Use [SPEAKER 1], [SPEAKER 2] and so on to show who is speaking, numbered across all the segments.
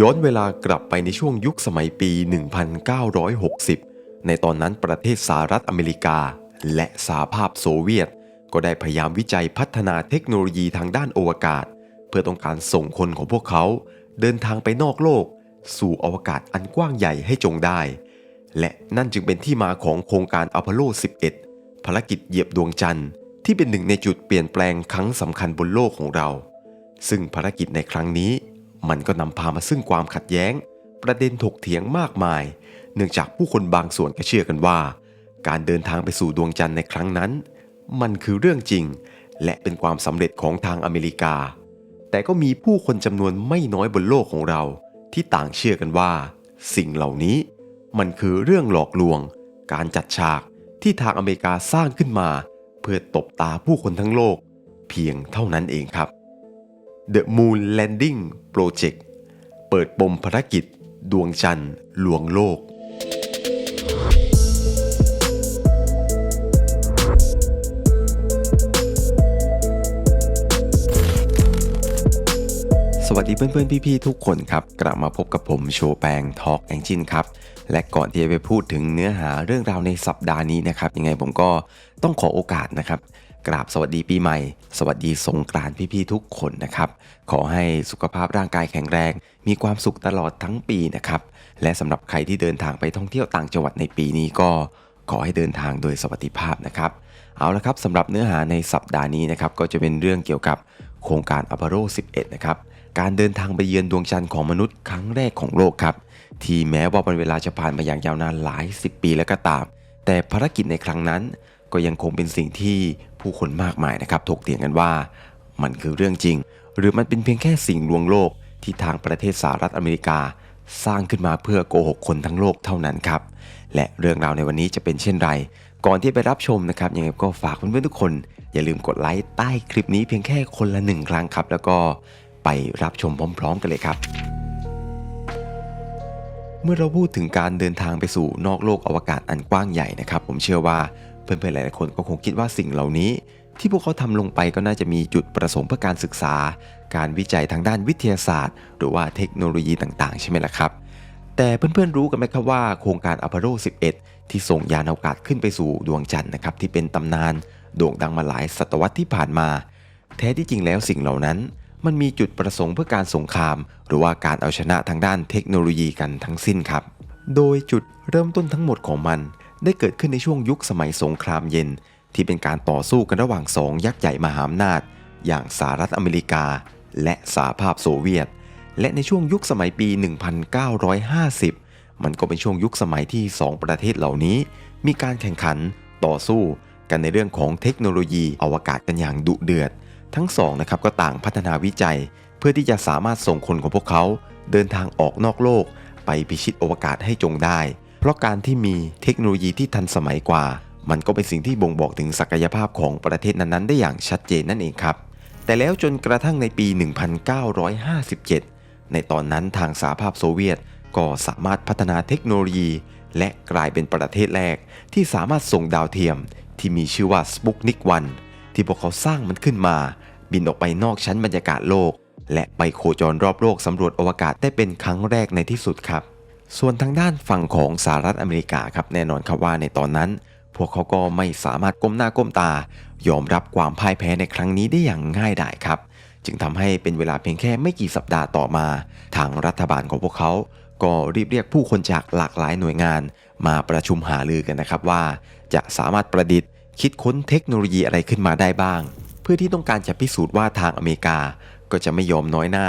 [SPEAKER 1] ย้อนเวลากลับไปในช่วงยุคสมัยปี 1960 ในตอนนั้นประเทศสหรัฐอเมริกา และสหภาพโซเวียต ก็ได้พยายามวิจัยพัฒนาเทคโนโลยีทางด้านอวกาศ เพื่อต้องการส่งคนของพวกเขา เดินทางไปนอกโลก สู่อวกาศอันกว้างใหญ่ให้จงได้ และนั่นจึงเป็นที่มาของโครงการอพอลโล 11 ภารกิจเหยียบดวงจันทร์ที่เป็นหนึ่งในจุดเปลี่ยนแปลงครั้งสำคัญบนโลกของเรา ซึ่งภารกิจในครั้งนี้ มันก็นำพามาซึ่งความขัดแย้ง ประเด็นถกเถียงมากมาย เนื่องจากผู้คนบางส่วนก็เชื่อกันว่า การเดินทางไปสู่ดวงจันทร์ในครั้งนั้น มันคือเรื่องจริง และเป็นความสำเร็จของทางอเมริกา แต่ก็มีผู้คนจำนวนไม่น้อยบนโลกของเรา ที่ต่างเชื่อกันว่า สิ่งเหล่านี้มันคือเรื่องหลอกลวง การจัดฉากที่ทางอเมริกาสร้างขึ้นมา เพื่อตบตาผู้คนทั้งโลก เพียงเท่านั้นเองครับ The Moon Landing Project เปิดปมภารกิจ ดวงจันทร์ลวงโลก สวัสดีเพื่อนๆ พี่ๆ ทุกคนครับ กลับมาพบกับผมโชแปงทอ l k แองจินครับ และก่อนที่จะไปพูดถึงเนื้อหาเรื่องราวในสัปดาห์นี้นะครับ ยังไงผมก็ต้องขอโอกาสนะครับ กราบสวัสดีปีใหม่ สวัสดีสงกรานต์พี่ๆทุกคนนะครับ ขอให้สุขภาพร่างกายแข็งแรง มีความสุขตลอดทั้งปีนะครับ และสำหรับใครที่เดินทางไปท่องเที่ยวต่างจังหวัดในปีนี้ก็ขอให้เดินทางโดยสวัสดิภาพนะครับ เอาละครับสำหรับเนื้อหาในสัปดาห์นี้นะครับก็จะเป็นเรื่องเกี่ยวกับโครงการอพอลโล 11 นะครับ การเดินทางไปเยือนดวงจันทร์ของมนุษย์ครั้งแรกของโลกครับ ที่แม้ว่าวันเวลาจะผ่านมาอย่างยาวนานหลาย 10 ปีแล้วก็ตาม แต่ภารกิจในครั้งนั้น ก็ยังคงเป็นสิ่งที่ผู้คนมากมายนะครับถกเถียงกันว่า มันคือเรื่องจริง หรือมันเป็นเพียงแค่สิ่งลวงโลกที่ทางประเทศสหรัฐอเมริกา สร้างขึ้นมาเพื่อโกหกคนทั้งโลกเท่านั้นครับ และเรื่องราวในวันนี้จะเป็นเช่นไร ก่อนที่ไปรับชมนะครับยังไงก็ฝากเพื่อนๆทุกคน อย่าลืมกดไลค์ใต้คลิปนี้เพียงแค่คนละหนึ่งครั้งครับ แล้วก็ไปรับชมพร้อม ๆ กันเลยครับ เมื่อเราพูดถึงการเดินทางไปสู่นอกโลกอวกาศอันกว้างใหญ่นะครับ ผมเชื่อว่า เพื่อนๆหลายๆคนก็คงคิดว่าสิ่งเหล่านี้ ที่พวกเขาทำลงไปก็น่าจะมีจุดประสงค์เพื่อการศึกษา การวิจัยทางด้านวิทยาศาสตร์ หรือว่าเทคโนโลยีต่างๆ ใช่ไหมล่ะครับ แต่เพื่อนๆรู้กันไหมครับว่าโครงการอพอลโล 11 ที่ส่งยานอวกาศขึ้นไปสู่ดวงจันทร์นะครับที่เป็นตำนานโด่งดังมาหลายศตวรรษที่ผ่านมา แท้ที่จริงแล้วสิ่งเหล่านั้น มันมีจุดประสงค์เพื่อการสงคราม หรือว่าการเอาชนะทางด้านเทคโนโลยีกันทั้งสิ้นครับ โดยจุดเริ่มต้นทั้งหมดของมัน ได้เกิดขึ้นในช่วงยุคสมัยสงครามเย็น ที่เป็นการต่อสู้กันระหว่างสองยักษ์ใหญ่มหาอำนาจ อย่างสหรัฐอเมริกา และสหภาพโซเวียต และในช่วงยุคสมัยปี 1950 มันก็เป็นช่วงยุคสมัยที่ 2 ประเทศเหล่านี้ มีการแข่งขันต่อสู้กันในเรื่องของเทคโนโลยีอวกาศกันอย่างดุเดือด ทั้งสองนะครับก็ต่างพัฒนาวิจัย เพื่อที่จะสามารถส่งคนของพวกเขา เดินทางออกนอกโลก ไปพิชิตอวกาศให้จงได้ เพราะการที่มีเทคโนโลยีที่ทันสมัยกว่า มันก็เป็นสิ่งที่บ่งบอกถึงศักยภาพของประเทศนั้นๆ ได้อย่างชัดเจนนั่นเองครับ แต่แล้วจนกระทั่งในปี 1957 ในตอนนั้นทางสหภาพโซเวียตก็สามารถพัฒนาเทคโนโลยี และกลายเป็นประเทศแรก ที่สามารถส่งดาวเทียม ที่มีชื่อว่า Sputnik 1ที่พวกเขาสร้างมันขึ้นมา บินออกไปนอกชั้นบรรยากาศโลก และไปโคจรรอบโลกสำรวจอวกาศได้เป็นครั้งแรกในที่สุดครับ ส่วนทางด้านฝั่งของสหรัฐอเมริกาครับแน่นอนครับว่าในตอนนั้น พวกเขาก็ไม่สามารถก้มหน้าก้มตา ยอมรับความพ่ายแพ้ในครั้งนี้ได้อย่างง่ายดายครับ จึงทำให้เป็นเวลาเพียงแค่ไม่กี่สัปดาห์ต่อมา ทางรัฐบาลของพวกเขาก็รีบเรียกผู้คนจากหลากหลายหน่วยงาน มาประชุมหารือกันนะครับว่า จะสามารถประดิษฐ์ คิดค้นเทคโนโลยีอะไรขึ้นมาได้บ้าง เพื่อที่ต้องการจะพิสูจน์ว่าทางอเมริกา ก็จะไม่ยอมน้อยหน้า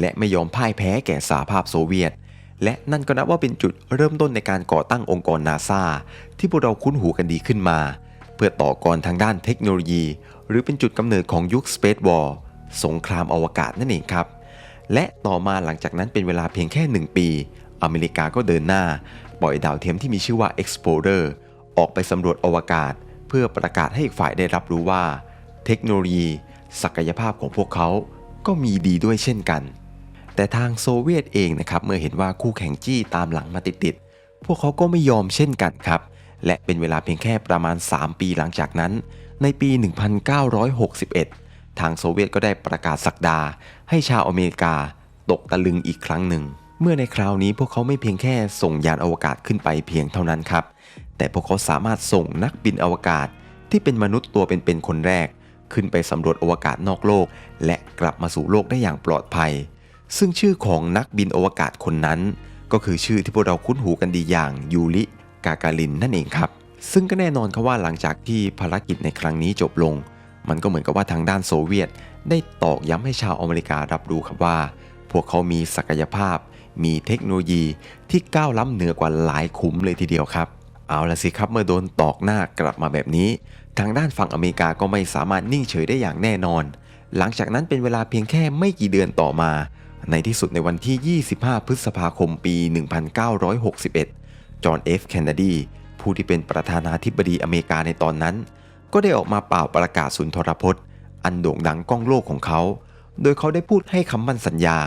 [SPEAKER 1] และไม่ยอมพ่ายแพ้แก่สหภาพโซเวียต และนั่นก็นับว่าเป็นจุดเริ่มต้นในการก่อตั้งองค์กรนาซาที่พวกเราคุ้นหูกันดีขึ้นมา เพื่อต่อกรทางด้านเทคโนโลยี หรือเป็นจุดกำเนิดของยุค Space War สงครามอวกาศนั่นเองครับ และต่อมาหลังจากนั้นเป็นเวลาเพียงแค่ 1 ปี อเมริกาก็เดินหน้า ปล่อยดาวเทียมที่มีชื่อว่า Explorer ออกไปสำรวจอวกาศ เพื่อประกาศให้อีกฝ่ายได้รับรู้ว่า เทคโนโลยี ศักยภาพของพวกเขาก็มีดีด้วยเช่นกัน แต่ทางโซเวียตเองนะครับเมื่อเห็นว่าคู่แข่งจี้ตามหลังมาติดๆ พวกเขาก็ไม่ยอมเช่นกันครับ และเป็นเวลาเพียงแค่ประมาณ 3 ปีหลังจากนั้น ในปี 1961 ทางโซเวียตก็ได้ประกาศสักดา ให้ชาวอเมริกาตกตะลึงอีกครั้งหนึ่ง เมื่อในคราวนี้พวกเขาไม่เพียงแค่ส่งยานอวกาศขึ้นไปเพียงเท่านั้นครับ แต่พวกเขาสามารถส่งนักบินอวกาศที่เป็นมนุษย์ตัวเป็นๆคนแรก ขึ้นไปสำรวจอวกาศนอกโลก และกลับมาสู่โลกได้อย่างปลอดภัย ซึ่งชื่อของนักบินอวกาศคนนั้น ก็คือชื่อที่พวกเราคุ้นหูกันดีอย่างยูริกากาลินนั่นเองครับ ซึ่งก็แน่นอนครับว่าหลังจากที่ภารกิจในครั้งนี้จบลง มันก็เหมือนกับว่าทางด้านโซเวียต ได้ตอกย้ำให้ชาวอเมริการับรู้ครับว่า พวกเขามีศักยภาพ มีเทคโนโลยีที่ก้าวล้ำเหนือกว่าหลายขุมเลยทีเดียวครับ เอาละสิครับเมื่อโดนตอกหน้ากลับมาแบบนี้ ทางด้านฝั่งอเมริกาก็ไม่สามารถนิ่งเฉยได้อย่างแน่นอน หลังจากนั้นเป็นเวลาเพียงแค่ไม่กี่เดือนต่อมา ในที่สุดในวันที่ 25 พฤษภาคมปี 1961 จอห์นเอฟเคนเนดี ผู้ที่เป็นประธานาธิบดีอเมริกาในตอนนั้น ก็ได้ออกมาเป่าประกาศสุนทรพจน์ อันโด่งดังก้องโลกของเขา โดยเขาได้พูดให้คำมั่นสัญญา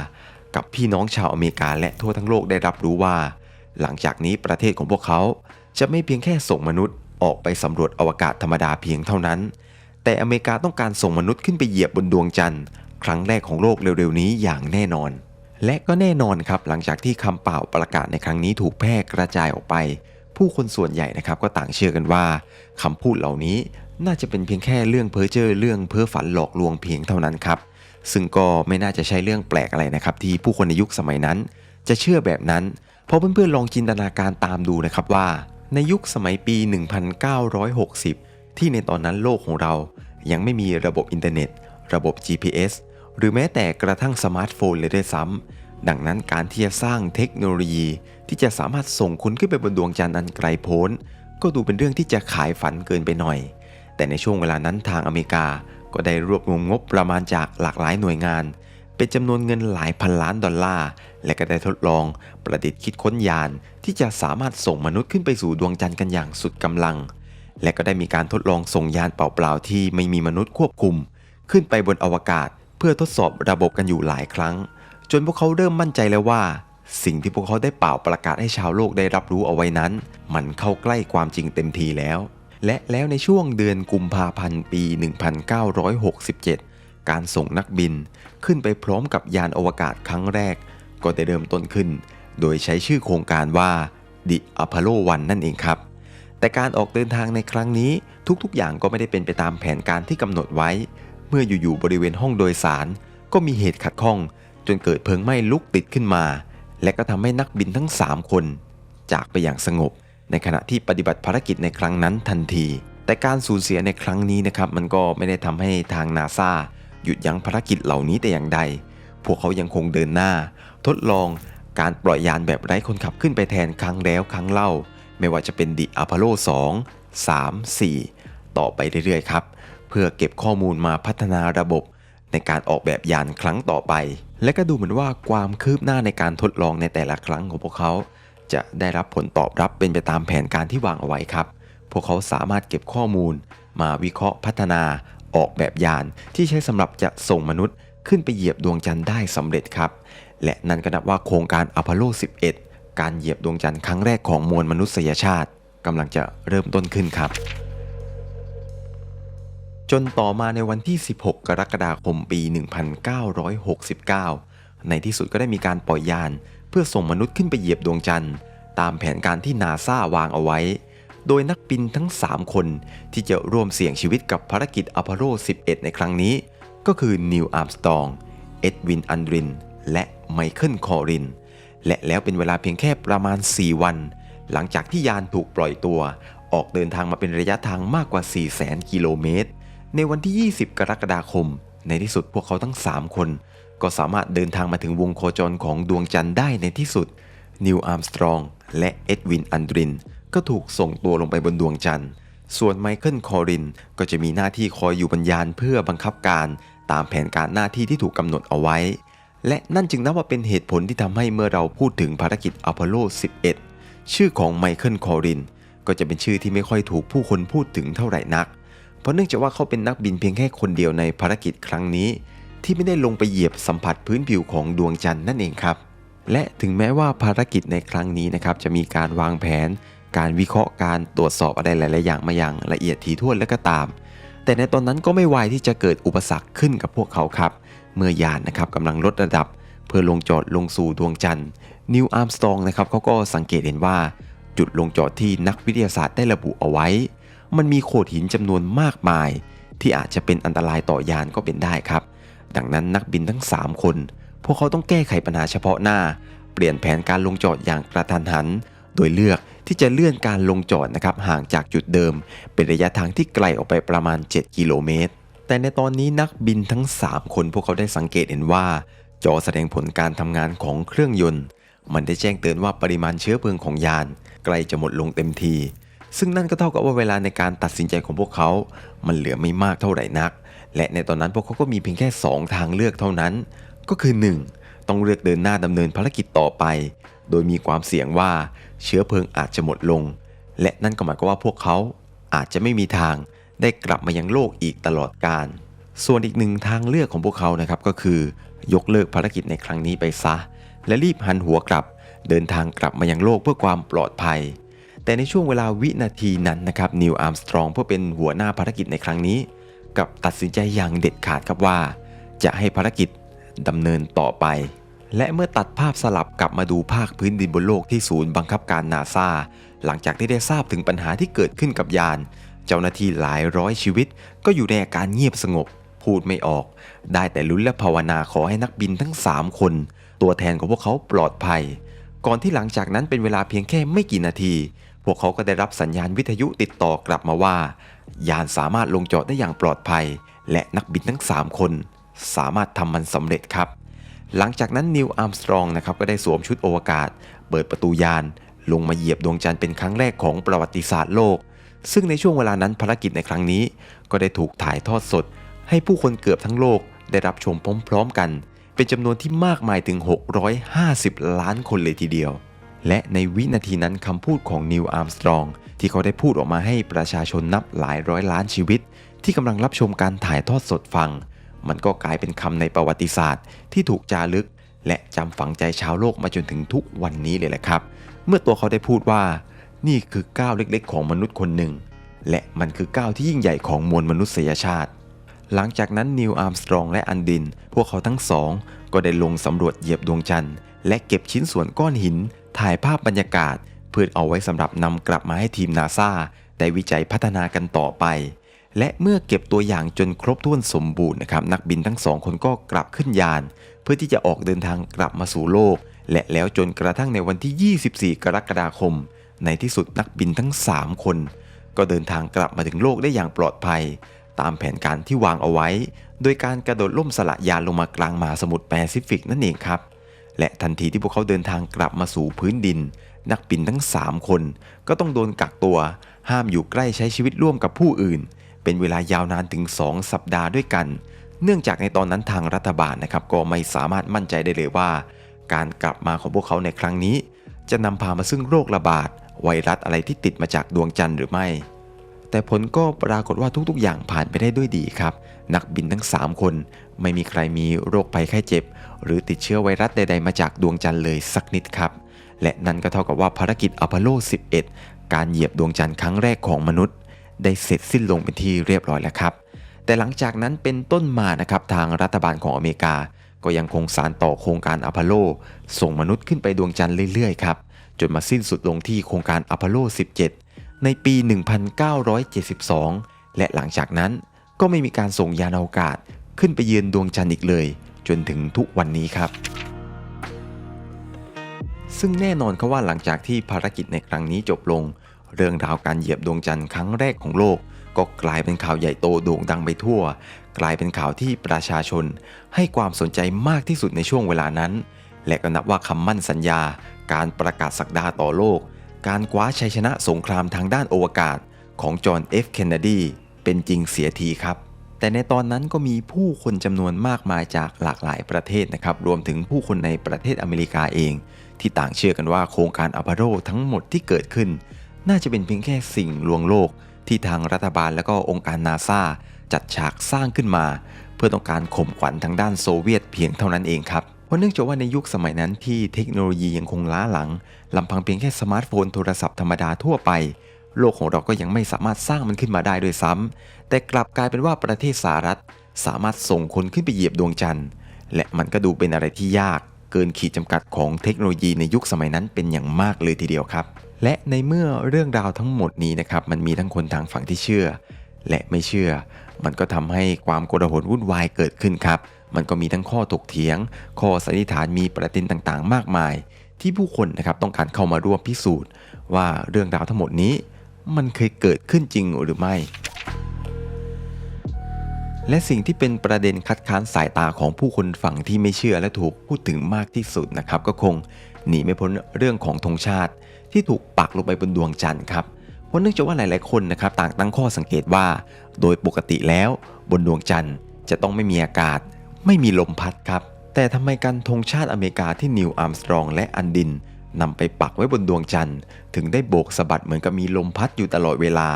[SPEAKER 1] กับพี่น้องชาวอเมริกาและทั่วทั้งโลกได้รับรู้ว่า หลังจากนี้ประเทศของพวกเขาจะไม่เพียงแค่ส่งมนุษย์ออกไปสำรวจอวกาศธรรมดาเพียงเท่านั้น แต่อเมริกาต้องการส่งมนุษย์ขึ้นไปเหยียบบนดวงจันทร์ ครั้งแรกของโลกเร็วๆนี้อย่างแน่นอน และก็แน่นอนครับหลังจากที่คำเป่าประกาศในครั้งนี้ถูกแพร่กระจายออกไป ผู้คนส่วนใหญ่นะครับก็ต่างเชื่อกันว่าคำพูดเหล่านี้น่าจะเป็นเพียงแค่เรื่องเพ้อเจ้อเรื่องเพ้อฝันหลอกลวงเพียงเท่านั้นครับซึ่งก็ไม่น่าจะใช่เรื่องแปลกอะไรนะครับ ที่ผู้คนในยุคสมัยนั้น จะเชื่อแบบนั้น เพราะเพื่อนๆลองจินตนาการตามดูนะครับว่า ในยุคสมัยปี 1960 ที่ในตอนนั้นโลกของเรายังไม่มีระบบอินเทอร์เน็ต ระบบ GPS หรือแม้แต่กระทั่งสมาร์ทโฟนเลยด้วยซ้ำ ดังนั้นการที่จะสร้างเทคโนโลยี ที่จะสามารถส่งคนขึ้นไปบนดวงจันทร์อันไกลโพ้น ก็ดูเป็นเรื่องที่จะขายฝันเกินไปหน่อย แต่ในช่วงเวลานั้นทางอเมริกา ก็ได้รวบรวมงบประมาณจากหลากหลายหน่วยงาน เป็นจำนวนเงินหลายพันล้านดอลลาร์ และก็ได้ทดลองประดิษฐ์คิดค้นยาน ที่จะสามารถส่งมนุษย์ขึ้นไปสู่ดวงจันทร์กันอย่างสุดกำลัง และก็ได้มีการทดลองส่งยานเปล่าๆที่ไม่มีมนุษย์ควบคุม ขึ้นไปบนอวกาศ เพื่อทดสอบระบบกันอยู่หลายครั้ง จนพวกเขาเริ่มมั่นใจแล้วว่า สิ่งที่พวกเขาได้เป่าประกาศให้ชาวโลกได้รับรู้เอาไว้นั้น มันเข้าใกล้ความจริงเต็มทีแล้ว และแล้วในช่วงเดือนกุมภาพันธ์ปี 1967 การส่งนักบินขึ้นไปพร้อมกับยานอวกาศครั้งแรก ก็ได้เริ่มต้นขึ้น โดยใช้ชื่อโครงการว่า The Apollo 1นั่นเองครับแต่การออกเดินทางในครั้งนี้ทุกๆ อย่างก็ไม่ได้เป็นไปตามแผนการที่กำหนดไว้ เมื่ออยู่ๆบริเวณห้องโดยสาร ก็มีเหตุขัดข้อง จนเกิดเพลิงไหม้ลุกติดขึ้นมา และก็ทำให้นักบินทั้ง 3 คน จากไปอย่างสงบ ในขณะที่ปฏิบัติภารกิจในครั้งนั้นทันที แต่การสูญเสียในครั้งนี้นะครับมันก็ไม่ได้ทำให้ทางนาซาหยุดยั้งภารกิจเหล่านี้แต่อย่างใด พวกเขายังคงเดินหน้า ทดลองการปล่อยยานแบบไร้คนขับขึ้นไปแทนครั้งแล้วครั้งเล่า ไม่ว่าจะเป็นดิอพอลโล 2 3 4 ต่อไปเรื่อยๆ ครับ เพื่อเก็บข้อมูลมาพัฒนาระบบ ในการออกแบบยานครั้งต่อไป และก็ดูเหมือนว่าความคืบหน้าในการทดลองในแต่ละครั้งของพวกเขา จะได้รับผลตอบรับเป็นไปตามแผนการที่วางเอาไว้ครับ พวกเขาสามารถเก็บข้อมูล มาวิเคราะห์พัฒนาออกแบบยานที่ใช้สำหรับจะส่งมนุษย์ขึ้นไปเหยียบดวงจันทร์ได้สำเร็จครับ และนั่นก็นับว่าโครงการอพอลโล 11 การเหยียบดวงจันทร์ครั้งแรกของมวลมนุษยชาติกำลังจะเริ่มต้นขึ้นครับ จนต่อมาในวันที่ 16 กรกฎาคมปี 1969 ในที่สุดก็ได้มีการปล่อยยาน เพื่อส่งมนุษย์ขึ้นไปเหยียบดวงจันทร์ ตามแผนการที่นาซาวางเอาไว้ โดยนักบินทั้ง 3 คนที่จะร่วมเสี่ยงชีวิตกับภารกิจอพอลโล 11 ในครั้งนี้ ก็คือนิวอาร์มสตอง เอ็ดวิน อันดริน และไมเคิล คอริน และแล้วเป็นเวลาเพียงแค่ประมาณ 4 วัน หลังจากที่ยานถูกปล่อยตัว ออกเดินทางมาเป็นระยะทางมากกว่า 400,000 กิโลเมตร ในวันที่ 20 กรกฎาคม ในที่สุดพวกเขาทั้ง 3 คน ก็สามารถเดินทางมาถึงวงโคจรของดวงจันทร์ได้ในที่สุด นิวอาร์มสตรองและเอ็ดวินอันดริน ก็ถูกส่งตัวลงไปบนดวงจันทร์ ส่วนไมเคิลคอรินก็จะมีหน้าที่คอยอยู่บนยานเพื่อบังคับการตามแผนการหน้าที่ที่ถูกกำหนดเอาไว้ และนั่นจึงนับว่าเป็นเหตุผลที่ทำให้เมื่อเราพูดถึงภารกิจอพอลโล 11 ชื่อของไมเคิลคอรินก็จะเป็นชื่อที่ไม่ค่อยถูกผู้คนพูดถึงเท่าไหร่นัก เพราะเนื่องจากว่าเขาเป็นนักบินเพียงแค่คนเดียวในภารกิจครั้งนี้ ที่ไม่ได้ลงไปเหยียบสัมผัสพื้นผิวของดวงจันทร์นั่นเองครับ และถึงแม้ว่าภารกิจในครั้งนี้นะครับจะมีการวางแผน การวิเคราะห์การตรวจสอบอะไรหลาย ๆ อย่างมาอย่างละเอียดถี่ถ้วนและก็ตาม แต่ในตอนนั้นก็ไม่ไวที่จะเกิดอุปสรรคขึ้นกับพวกเขาครับ เมื่อยานนะครับกำลังลดระดับ เพื่อลงจอดลงสู่ดวงจันทร์นิวอาร์มสตรองนะครับเขาก็สังเกตเห็นว่า จุดลงจอดที่นักวิทยาศาสตร์ได้ระบุเอาไว้ มันมีโขดหินจำนวนมากมาย ที่อาจจะเป็นอันตรายต่อยานก็เป็นได้ครับ ดังนั้นนักบินทั้ง 3 คน พวกเขาต้องแก้ไขปัญหาเฉพาะหน้า เปลี่ยนแผนการลงจอดอย่างกระทันหัน โดยเลือกที่จะเลื่อนการลงจอดนะครับห่างจากจุดเดิม เป็นระยะทางที่ไกลออกไปประมาณ 7 กิโลเมตร แต่ในตอนนี้นักบินทั้ง 3 คนพวกเขาได้สังเกตเห็นว่า จอแสดงผลการทำงานของเครื่องยนต์ มันได้แจ้งเตือนว่าปริมาณเชื้อเพลิงของยาน ใกล้จะหมดลงเต็มที ซึ่งนั่นก็เท่ากับว่าเวลาในการตัดสินใจของพวกเขา มันเหลือไม่มากเท่าไหร่นัก และในตอนนั้นพวกเขาก็มีเพียงแค่ 2 ทางเลือกเท่านั้น ก็คือ 1. ต้องเลือกเดินหน้าดำเนินภารกิจต่อไป โดยมีความเสี่ยงว่าเชื้อเพลิงอาจจะหมดลง และนั่นก็หมายความว่าพวกเขาอาจจะไม่มีทางได้กลับมายังโลกอีกตลอดกาลส่วนอีกหนึ่งทางเลือกของพวกเขานะครับก็คือ ยกเลิกภารกิจในครั้งนี้ไปซะ และรีบหันหัวกลับ เดินทางกลับมายังโลกเพื่อความปลอดภัย แต่ในช่วงเวลาวินาทีนั้นนะครับนิวอาร์มสตรองเพื่อเป็นหัวหน้าภารกิจในครั้งนี้ กับตัดสินใจอย่างเด็ดขาดครับว่า จะให้ภารกิจดำเนินต่อไป และเมื่อตัดภาพสลับกลับมาดูภาคพื้นดินบนโลกที่ศูนย์บังคับการนาซาหลังจากที่ได้ทราบถึงปัญหาที่เกิดขึ้นกับยาน เจ้าหน้าที่หลายร้อยชีวิต ก็อยู่ในอาการเงียบสงบ พูดไม่ออก ได้แต่ลุ้นและภาวนาขอให้นักบินทั้ง 3 คน ตัวแทนของพวกเขาปลอดภัย ก่อนที่หลังจากนั้นเป็นเวลาเพียงแค่ไม่กี่นาที พวกเขาก็ได้รับสัญญาณวิทยุติดต่อกลับมาว่า ยานสามารถลงจอดได้อย่างปลอดภัย และนักบินทั้ง 3 คน สามารถทำมันสำเร็จครับ หลังจากนั้นนิวอาร์มสตรองนะครับก็ได้สวมชุดอวกาศ เปิดประตูยาน ลงมาเหยียบดวงจันทร์เป็นครั้งแรกของประวัติศาสตร์โลก ซึ่งในช่วงเวลานั้นภารกิจในครั้งนี้ ก็ได้ถูกถ่ายทอดสด ให้ผู้คนเกือบทั้งโลกได้รับชมพร้อมๆกัน เป็นจำนวนที่มากมายถึง 650 ล้านคนเลยทีเดียว และในวินาทีนั้นคำพูดของนิวอาร์มสตรองที่เขาได้พูดออกมาให้ประชาชนนับหลายร้อยล้านชีวิต ที่กำลังรับชมการถ่ายทอดสดฟัง มันก็กลายเป็นคำในประวัติศาสตร์ ที่ถูกจารึก และจำฝังใจชาวโลกมาจนถึงทุกวันนี้เลยแหละครับ เมื่อตัวเขาได้พูดว่า นี่คือก้าวเล็กๆ ของมนุษย์คนหนึ่ง และมันคือก้าวที่ยิ่งใหญ่ของมวลมนุษยชาติ หลังจากนั้นนิวอาร์มสตรองและอันดิน พวกเขาทั้งสอง ก็ได้ลงสำรวจเหยียบดวงจันทร์และเก็บชิ้นส่วนก้อนหิน ถ่ายภาพบรรยากาศ เพื่อเอาไว้สำหรับนำกลับมาให้ทีมนาซาได้วิจัยพัฒนากันต่อไป และเมื่อเก็บตัวอย่างจนครบถ้วนสมบูรณ์นะครับนักบินทั้งสองคนก็กลับขึ้นยาน เพื่อที่จะออกเดินทางกลับมาสู่โลก และแล้วจนกระทั่งในวันที่ 24 กรกฎาคม ในที่สุดนักบินทั้ง 3 คน ก็เดินทางกลับมาถึงโลกได้อย่างปลอดภัย ตามแผนการที่วางเอาไว้ โดยการกระโดดล่มสละยานลงมากลางมหาสมุทรแปซิฟิกนั่นเองครับ และทันทีที่พวกเขาเดินทางกลับมาสู่พื้นดิน นักบินทั้ง 3 คน ก็ต้องโดนกักตัว ห้ามอยู่ใกล้ใช้ชีวิตร่วมกับผู้อื่น เป็นเวลายาวนานถึง 2 สัปดาห์ด้วยกัน เนื่องจากในตอนนั้นทางรัฐบาลนะครับก็ไม่สามารถมั่นใจได้เลยว่า การกลับมาของพวกเขาในครั้งนี้ จะนำพามาซึ่งโรคระบาดไวรัสอะไรที่ติดมาจากดวงจันทร์หรือไม่ แต่ผลก็ปรากฏว่าทุกๆ อย่างผ่านไปได้ด้วยดีครับ นักบินทั้ง 3 คน ไม่มีใครมีโรคภัยไข้เจ็บ หรือติดเชื้อไวรัสใด ๆ มาจากดวงจันทร์เลยสักนิดครับ และนั่นก็เท่ากับว่าภารกิจอพอลโล 11 การเหยียบดวงจันทร์ครั้งแรกของมนุษย์ ได้เสร็จสิ้นลงเป็นที่เรียบร้อยแล้วครับ แต่หลังจากนั้นเป็นต้นมานะครับทางรัฐบาลของอเมริกา ก็ยังคงสานต่อโครงการอพอลโล ส่งมนุษย์ขึ้นไปดวงจันทร์เรื่อยๆครับจนมาสิ้นสุดลงที่โครงการอพอลโล 17 ในปี 1972 และหลังจากนั้นก็ไม่มีการส่งยานอวกาศขึ้นไปเยือนดวงจันทร์อีกเลย จนถึงทุกวันนี้ครับ ซึ่งแน่นอนครับว่าหลังจากที่ภารกิจในครั้งนี้จบลง เรื่องราวการเหยียบดวงจันทร์ครั้งแรกของโลก ก็กลายเป็นข่าวใหญ่โตโด่งดังไปทั่ว กลายเป็นข่าวที่ประชาชน ให้ความสนใจมากที่สุดในช่วงเวลานั้น และก็นับว่าคำมั่นสัญญา การประกาศสักดาต่อโลก การคว้าชัยชนะสงครามทางด้านอวกาศของจอห์นเอฟเคนเนดีเป็นจริงเสียทีครับ แต่ในตอนนั้นก็มีผู้คนจำนวนมากมายจากหลากหลายประเทศนะครับ รวมถึงผู้คนในประเทศอเมริกาเอง ที่ต่างเชื่อกันว่าโครงการอพอลโลทั้งหมดที่เกิดขึ้น น่าจะเป็นเพียงแค่สิ่งลวงโลก ที่ทางรัฐบาลและก็องค์การนาซาจัดฉากสร้างขึ้นมา เพื่อต้องการข่มขวัญทางด้านโซเวียตเพียงเท่านั้นเองครับ เพราะเนื่องจากว่าในยุคสมัยนั้นที่เทคโนโลยียังคงล้าหลัง ลำพังเพียงแค่สมาร์ทโฟนโทรศัพท์ธรรมดาทั่วไป โลกของเราก็ยังไม่สามารถสร้างมันขึ้นมาได้ด้วยซ้ำแต่กลับกลายเป็นว่าประเทศสหรัฐ สามารถส่งคนขึ้นไปเหยียบดวงจันทร์ และมันก็ดูเป็นอะไรที่ยาก เกินขีดจำกัดของเทคโนโลยีในยุคสมัยนั้นเป็นอย่างมากเลยทีเดียวครับ และในเมื่อเรื่องราวทั้งหมดนี้นะครับมันมีทั้งคนทางฝั่งที่เชื่อ และไม่เชื่อ มันก็ทำให้ความโกลาหลวุ่นวายเกิดขึ้นครับมันก็มีทั้งข้อถกเถียง ข้อสันนิษฐานมีประเด็นต่างๆ มากมาย ที่ผู้คนนะครับต้องการเข้ามาร่วมพิสูจน์ ว่าเรื่องราวทั้งหมดนี้ มันเคยเกิดขึ้นจริงหรือไม่ และสิ่งที่เป็นประเด็นคัดค้านสายตาของผู้คนฝั่งที่ไม่เชื่อและถูกพูดถึงมากที่สุดนะครับ ก็คงหนีไม่พ้นเรื่องของธงชาติ ที่ถูกปักลงไปบนดวงจันทร์ครับเพราะเนื่องจากว่าหลายๆคนนะครับต่างตั้งข้อสังเกตว่า โดยปกติแล้วบนดวงจันทร์จะต้องไม่มีอากาศ ไม่มีลมพัดครับ แต่ทำไมการธงชาติอเมริกาที่นิวอาร์มสตรองและอันดินนำไปปักไว้บนดวงจันทร์ ถึงได้โบกสะบัดเหมือนกับมีลมพัดอยู่ตลอดเวลา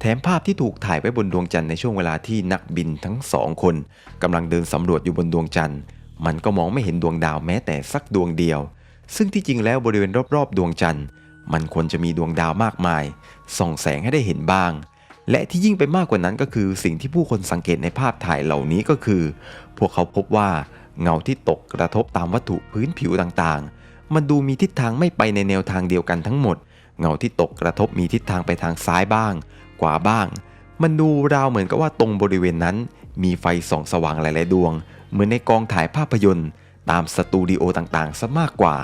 [SPEAKER 1] แถมภาพที่ถูกถ่ายไว้บนดวงจันทร์ในช่วงเวลาที่นักบินทั้งสองคนกำลังเดินสำรวจอยู่บนดวงจันทร์ มันก็มองไม่เห็นดวงดาวแม้แต่สักดวงเดียว ซึ่งที่จริงแล้วบริเวณรอบๆ ดวงจันทร์ มันควรจะมีดวงดาวมากมาย ส่องแสงให้ได้เห็นบ้างและที่ยิ่งไปมากกว่านั้นก็คือสิ่งที่ผู้คนสังเกตในภาพถ่ายเหล่านี้ก็คือ พวกเขาพบว่า เงาที่ตกกระทบตามวัตถุพื้นผิวต่างๆ มันดูมีทิศทางไม่ไปในแนวทางเดียวกันทั้งหมด เงาที่ตกกระทบมีทิศทางไปทางซ้ายบ้าง ขวาบ้าง มันดูราวเหมือนกับว่าตรงบริเวณนั้น มีไฟส่องสว่างหลาย ๆ ดวง เหมือนในกองถ่ายภาพยนตร์ ตามสตูดิโอต่างๆซะมากกว่า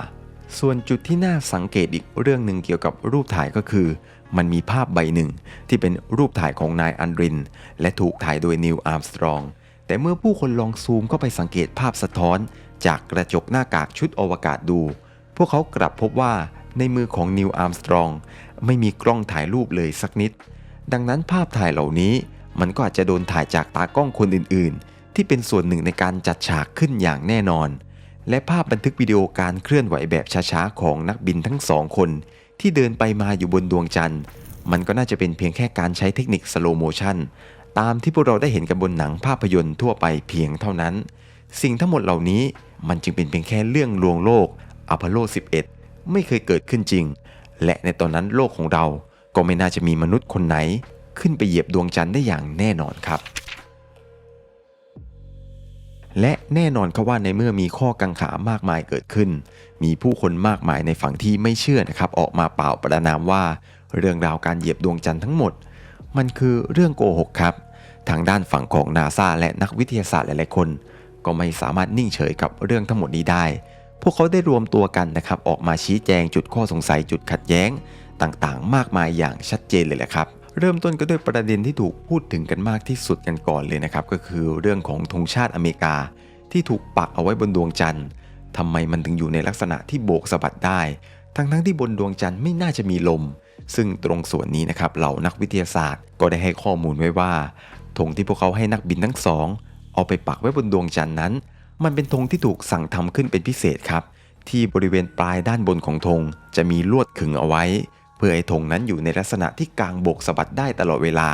[SPEAKER 1] ส่วนจุดที่น่าสังเกตอีกเรื่องหนึ่งเกี่ยวกับรูปถ่ายก็คือ มันมีภาพใบหนึ่งที่เป็นรูปถ่ายของนายอันริน และถูกถ่ายโดยนิวอาร์มสตรอง แต่เมื่อผู้คนลองซูมเข้าไปสังเกตภาพสะท้อน จากกระจกหน้ากากชุดอวกาศดู พวกเขากลับพบว่าในมือของนิวอาร์มสตรองไม่มีกล้องถ่ายรูปเลยสักนิด ดังนั้นภาพถ่ายเหล่านี้มันก็อาจจะโดนถ่ายจากตากล้องคนอื่นๆ ที่เป็นส่วนหนึ่งในการจัดฉากขึ้นอย่างแน่นอน และภาพบันทึกวิดีโอการเคลื่อนไหวแบบช้าๆของนักบินทั้งสองคน ที่เดินไปมาอยู่บนดวงจันทร์ มันก็น่าจะเป็นเพียงแค่การใช้เทคนิคสโลโมชัน ตามที่พวกเราได้เห็นกันบนหนังภาพยนตร์ทั่วไปเพียงเท่านั้น สิ่งทั้งหมดเหล่านี้มันจึงเป็นเพียงแค่เรื่องลวงโลกอพอลโล 11 ไม่เคยเกิดขึ้นจริง และในตอนนั้นโลกของเราก็ไม่น่าจะมีมนุษย์คนไหน ขึ้นไปเหยียบดวงจันทร์ได้อย่างแน่นอนครับ และแน่นอนครับว่าในเมื่อมีข้อกังขามากมายเกิดขึ้น มีผู้คนมากมายในฝั่งที่ไม่เชื่อนะครับ ออกมาเป่าประนามว่า เรื่องราวการเหยียบดวงจันทร์ทั้งหมด มันคือเรื่องโกหกครับ ทางด้านฝั่งของนาซาและนักวิทยาศาสตร์หลายๆคน ก็ไม่สามารถนิ่งเฉยกับเรื่องทั้งหมดนี้ได้ พวกเขาได้รวมตัวกันนะครับออกมาชี้แจงจุดข้อสงสัยจุดขัดแย้ง ต่างๆ มากมายอย่างชัดเจนเลยแหละครับเริ่มต้นก็ด้วยประเด็นที่ถูกพูดถึงกันมากที่สุดกันก่อนเลยนะครับ ก็คือเรื่องของธงชาติอเมริกา ที่ถูกปักเอาไว้บนดวงจันทร์ทำไมมันถึงอยู่ในลักษณะที่โบกสะบัดได้ ทั้งๆที่บนดวงจันทร์ไม่น่าจะมีลม ซึ่งตรงส่วนนี้นะครับเหล่านักวิทยาศาสตร์ก็ได้ให้ข้อมูลไว้ว่า ธงที่พวกเขาให้นักบินทั้งสองเอาไปปักไว้บนดวงจันทร์นั้น มันเป็นธงที่ถูกสั่งทำขึ้นเป็นพิเศษครับ ที่บริเวณปลายด้านบนของธงจะมีลวดขึงเอาไว้ เพื่อให้ธงนั้นอยู่ในลักษณะที่กางโบกสะบัดได้ตลอดเวลา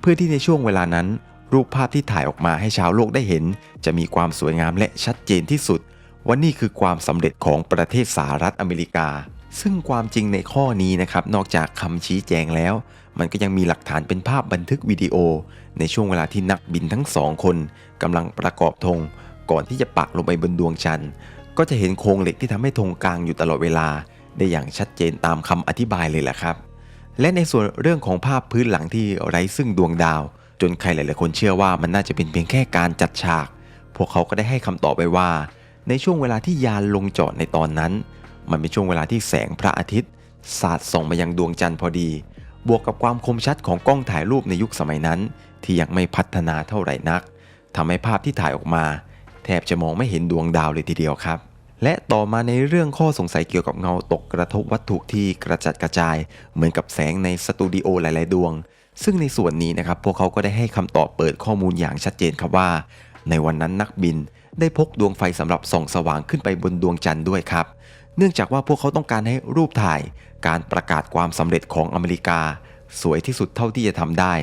[SPEAKER 1] เพื่อที่ในช่วงเวลานั้น รูปภาพที่ถ่ายออกมาให้ชาวโลกได้เห็น จะมีความสวยงามและชัดเจนที่สุดว่านี่คือความสำเร็จของประเทศสหรัฐอเมริกา ซึ่งความจริงในข้อนี้นะครับนอกจากคำชี้แจงแล้ว มันก็ยังมีหลักฐานเป็นภาพบันทึกวิดีโอ ในช่วงเวลาที่นักบินทั้งสองคนกำลังประกอบธงก่อนที่จะปักลงไปบนดวงจันทร์ก็จะเห็นโครงเหล็กที่ทำให้ธงกลางอยู่ตลอดเวลา ได้อย่างชัดเจนตามคำอธิบายเลยแหละครับ และในส่วนเรื่องของภาพพื้นหลังที่ไร้ซึ่งดวงดาว จนใครหลาย ๆ คนเชื่อว่ามันน่าจะเป็นเพียงแค่การจัดฉาก พวกเขาก็ได้ให้คำตอบไปว่า ในช่วงเวลาที่ยานลงจอดในตอนนั้น มันเป็นช่วงเวลาที่แสงพระอาทิตย์ สาดส่องมายังดวงจันทร์พอดี บวกกับความคมชัดของกล้องถ่ายรูปในยุคสมัยนั้น ที่ยังไม่พัฒนาเท่าไหร่นักทำให้ภาพที่ถ่ายออกมา แทบจะมองไม่เห็นดวงดาวเลยทีเดียวครับ และต่อมาในเรื่องข้อสงสัยเกี่ยวกับเงาตกกระทบวัตถุที่กระจัดกระจาย เหมือนกับแสงในสตูดิโอหลายๆ ดวง ซึ่งในส่วนนี้นะครับพวกเขาก็ได้ให้คำตอบเปิดข้อมูลอย่างชัดเจนครับว่า ในวันนั้นนักบินได้พกดวงไฟสำหรับส่องสว่างขึ้นไปบนดวงจันทร์ด้วยครับ เนื่องจากว่าพวกเขาต้องการให้รูปถ่าย การประกาศความสำเร็จของอเมริกา สวยที่สุดเท่าที่จะทำได้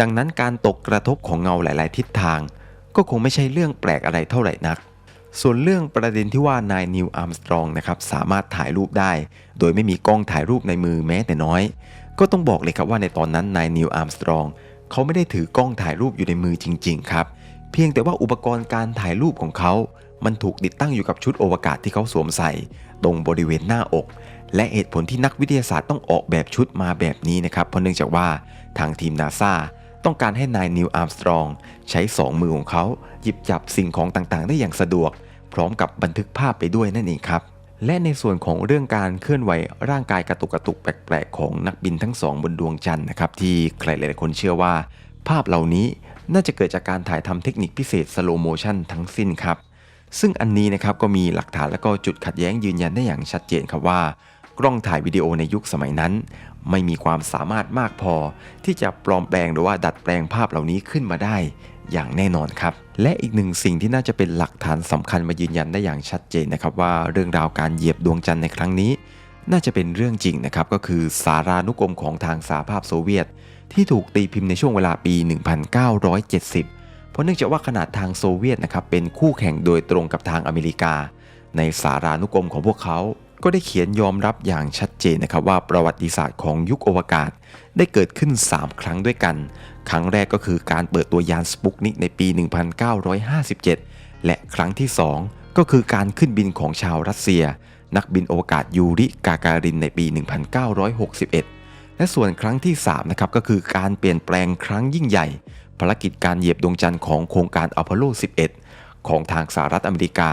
[SPEAKER 1] ดังนั้นการตกกระทบของเงาหลาย ๆ ทิศทาง ก็คงไม่ใช่เรื่องแปลกอะไรเท่าไหร่นัก ส่วนเรื่องประเด็นที่ว่านายนิวอาร์มสตรองนะครับสามารถถ่ายรูปได้ โดยไม่มีกล้องถ่ายรูปในมือแม้แต่น้อย ก็ต้องบอกเลยครับว่าในตอนนั้นนายนิวอาร์มสตรองเขาไม่ได้ถือกล้องถ่ายรูปอยู่ในมือจริง ๆ ครับเพียงแต่ว่าอุปกรณ์การถ่ายรูปของเขา มันถูกติดตั้งอยู่กับชุดโอวกาศที่เขาสวมใส่ ตรงบริเวณหน้าอก และเหตุผลที่นักวิทยาศาสตร์ต้องออกแบบชุดมาแบบนี้นะครับเพราะเนื่องจากว่าทางทีมนาซาต้องการให้นายนิวอาร์มสตรองใช้ 2 มือของเขาหยิบจับสิ่งของต่างๆ ได้อย่างสะดวก พร้อมกับบันทึกภาพไปด้วยนั่นเองครับ และในส่วนของเรื่องการเคลื่อนไหวร่างกายกระตุกกระตุกแปลกๆ ของนักบินทั้งสองบนดวงจันทร์นะครับที่ใครหลายๆคนเชื่อว่า ภาพเหล่านี้น่าจะเกิดจากการถ่ายทำเทคนิคพิเศษสโลโมชันทั้งสิ้นครับซึ่งอันนี้นะครับก็มีหลักฐานและก็จุดขัดแย้งยืนยันได้อย่างชัดเจนครับว่า กล้องถ่ายวิดีโอในยุคสมัยนั้น ไม่มีความสามารถมากพอ ที่จะปลอมแปลงหรือว่าดัดแปลงภาพเหล่านี้ขึ้นมาได้อย่างแน่นอนครับ และอีกหนึ่งสิ่งที่น่าจะเป็นหลักฐานสำคัญมายืนยันได้อย่างชัดเจนนะครับว่าเรื่องราวการเหยียบดวงจันทร์ในครั้งนี้ น่าจะเป็นเรื่องจริงนะครับก็คือสารานุกรมของทางสหภาพโซเวียต ที่ถูกตีพิมพ์ในช่วงเวลาปี 1970 เพราะเนื่องจากว่าขนาดทางโซเวียตนะครับเป็นคู่แข่งโดยตรงกับทางอเมริกา ในสารานุกรมของพวกเขา ก็ได้เขียนยอมรับอย่างชัดเจนนะครับว่าประวัติศาสตร์ของยุคอวกาศ ได้เกิดขึ้น 3 ครั้งด้วยกัน ครั้งแรกก็คือการเปิดตัวยานสปุกนิกในปี 1957 และครั้งที่ 2 ก็คือการขึ้นบินของชาวรัสเซีย นักบินอวกาศยูริกาการินในปี 1961 และส่วนครั้งที่3นะครับก็คือการเปลี่ยนแปลงครั้งยิ่งใหญ่ ภารกิจการเหยียบดวงจันทร์ของโครงการอพอลโล 11 ของทางสหรัฐอเมริกา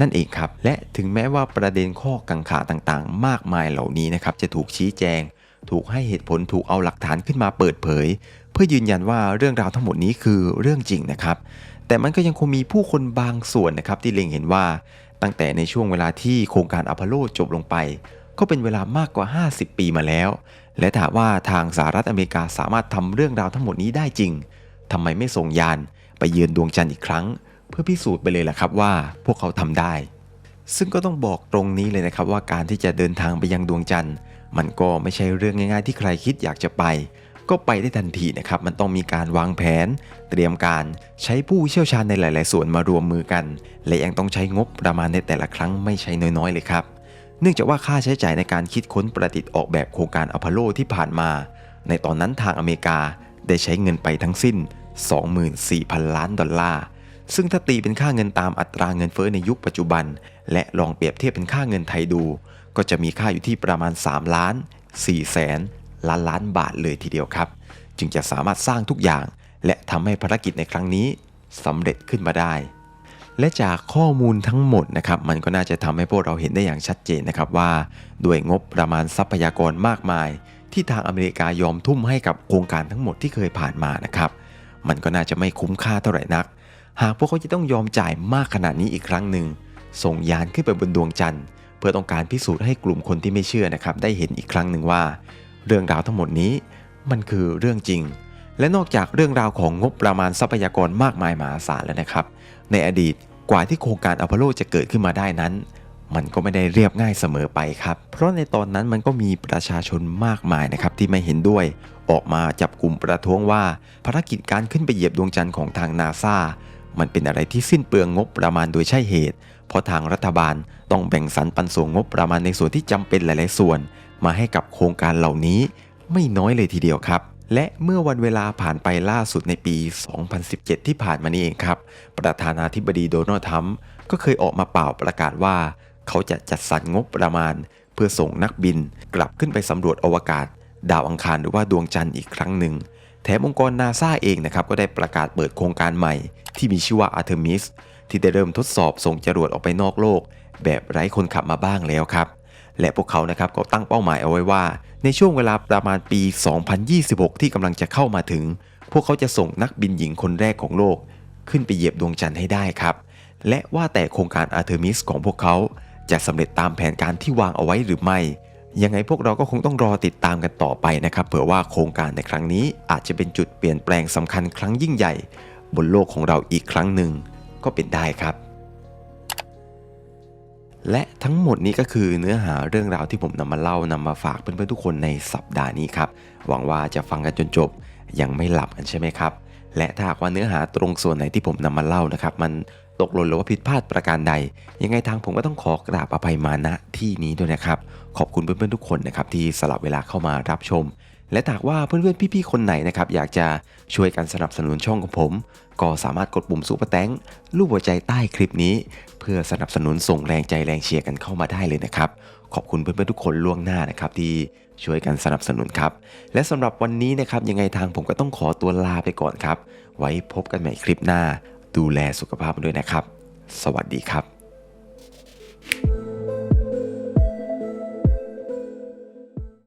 [SPEAKER 1] นั่นเองครับ และถึงแม้ว่าประเด็นข้อกังขาต่างๆ มากมายเหล่านี้นะครับจะถูกชี้แจง ถูกให้เหตุผลถูกเอาหลักฐานขึ้นมาเปิดเผย เพื่อยืนยันว่าเรื่องราวทั้งหมดนี้คือเรื่องจริงนะครับ แต่มันก็ยังคงมีผู้คนบางส่วนนะครับที่เล็งเห็นว่าตั้งแต่ในช่วงเวลาที่โครงการอพอลโลจบลงไป ก็เป็นเวลามากกว่า 50 ปีมาแล้ว และถ้าว่าทางสหรัฐอเมริกาสามารถทำเรื่องราวทั้งหมดนี้ได้จริงทำไมไม่ส่งยานไปเยือนดวงจันทร์อีกครั้ง เพื่อพิสูจน์ไปเลยล่ะครับว่าพวกเขาทำได้ ซึ่งก็ต้องบอกตรงนี้เลยนะครับว่าการที่จะเดินทางไปยังดวงจันทร์ มันก็ไม่ใช่เรื่องง่าย ๆ ที่ใครคิดอยากจะไป ก็ไปได้ทันทีนะครับมันต้องมีการวางแผน เตรียมการใช้ผู้เชี่ยวชาญในหลาย ๆ ส่วนมารวมมือกัน และยังต้องใช้งบประมาณในแต่ละครั้งไม่ใช่น้อยๆเลยครับเนื่องจากว่าค่าใช้จ่ายในการคิดค้นประดิษฐ์ออกแบบโครงการอพอลโลที่ผ่านมา ในตอนนั้นทางอเมริกาได้ใช้เงินไปทั้งสิ้น 24,000 ล้านดอลลาร์ ซึ่งถ้าตีเป็นค่าเงินตามอัตราเงินเฟ้อในยุคปัจจุบัน และลองเปรียบเทียบเป็นค่าเงินไทยดู ก็จะมีค่าอยู่ที่ประมาณ 3 ล้าน4แสนล้านล้านบาทเลยทีเดียวครับ จึงจะสามารถสร้างทุกอย่าง และทำให้ภารกิจในครั้งนี้สำเร็จขึ้นมาได้ และจากข้อมูลทั้งหมดนะครับมันก็น่าจะทำให้พวกเราเห็นได้อย่างชัดเจนนะครับว่า ด้วยงบประมาณทรัพยากรมากมาย ที่ทางอเมริกายอมทุ่มให้กับโครงการทั้งหมดที่เคยผ่านมานะครับ มันก็น่าจะไม่คุ้มค่าเท่าไหร่นัก หากพวกเขาจะต้องยอมจ่ายมากขนาดนี้อีกครั้งหนึ่ง ส่งยานขึ้นไปบนดวงจันทร์ เพื่อต้องการพิสูจน์ให้กลุ่มคนที่ไม่เชื่อนะครับ ได้เห็นอีกครั้งหนึ่งว่า เรื่องราวทั้งหมดนี้ มันคือเรื่องจริง และนอกจากเรื่องราวของงบประมาณทรัพยากรมากมายมหาศาลแล้วนะครับ ในอดีตกว่าที่โครงการอพอลโลจะเกิดขึ้นมาได้นั้น มันก็ไม่ได้เรียบง่ายเสมอไปครับ เพราะในตอนนั้นมันก็มีประชาชนมากมายนะครับที่ไม่เห็นด้วย ออกมาจับกลุ่มประท้วงว่าภารกิจการขึ้นไปเหยียบดวงจันทร์ของทางนาซา มันเป็นอะไรที่สิ้นเปลืองงบประมาณโดยใช่เหตุ เพราะทางรัฐบาลต้องแบ่งสรรปันส่วนงบประมาณในส่วนที่จำเป็นหลาย ๆ ส่วน มาให้กับโครงการเหล่านี้ไม่น้อยเลยทีเดียวครับ และเมื่อวันเวลาผ่านไปล่าสุดในปี 2017 ที่ผ่านมานี้เองครับ ประธานาธิบดีโดนัลด์ทรัมป์ก็เคยออกมาเป่าประกาศว่า เขาจะจัดสรรงบประมาณ เพื่อส่งนักบิน กลับขึ้นไปสำรวจอวกาศ ดาวอังคารหรือว่าดวงจันทร์อีกครั้งหนึ่ง แถมองค์กรนาซาเองนะครับก็ได้ประกาศเปิดโครงการใหม่ ที่มีชื่อว่า Artemis ที่ได้เริ่มทดสอบส่งจรวดออกไปนอกโลก แบบไร้คนขับมาบ้างแล้วครับ และพวกเขานะครับก็ตั้งเป้าหมายเอาไว้ว่า ในช่วงเวลาประมาณปี 2026 ที่กำลังจะเข้ามาถึง พวกเขาจะส่งนักบินหญิงคนแรกของโลก ขึ้นไปเหยียบดวงจันทร์ให้ได้ครับ และว่าแต่โครงการ Artemis ของพวกเขาจะสำเร็จตามแผนการที่วางเอาไว้หรือไม่ ยังไงพวกเราก็คงต้องรอติดตามกันต่อไปนะครับเผื่อว่าโครงการในครั้งนี้อาจจะเป็นจุดเปลี่ยนแปลงสำคัญครั้งยิ่งใหญ่ บนโลกของเราอีกครั้งหนึ่งก็เป็นได้ครับ และทั้งหมดนี้ก็คือเนื้อหาเรื่องราวที่ผมนำมาเล่านำมาฝากเพื่อนๆทุกคนในสัปดาห์นี้ครับหวังว่าจะฟังกันจนจบยังไม่หลับกันใช่ไหมครับ และถ้าหากว่าเนื้อหาตรงส่วนไหนที่ผมนำมาเล่านะครับ มันตกหล่นหรือว่าผิดพลาดประการใด ยังไงทางผมก็ต้องขอกราบอภัยมาณที่นี้ด้วยนะครับ ขอบคุณเพื่อนๆทุกคนนะครับที่สลับเวลาเข้ามารับชม และหากว่าเพื่อนๆพี่ๆคนไหนนะครับอยากจะช่วยกันสนับสนุนช่องของผม ก็สามารถกดปุ่มซุปเปอร์แตงรูปหัวใจใต้คลิปนี้ เพื่อสนับสนุนส่งแรงใจแรงเชียร์กันเข้ามาได้เลยนะครับขอบคุณเพื่อนๆทุกคนล่วงหน้านะครับที่ช่วยกันสนับสนุนครับ และสำหรับวันนี้นะครับยังไงทางผมก็ต้องขอตัวลาไปก่อนครับ ไว้พบกันใหม่คลิปหน้า ดูแลสุขภาพด้วยนะครับ สวัสดีครับ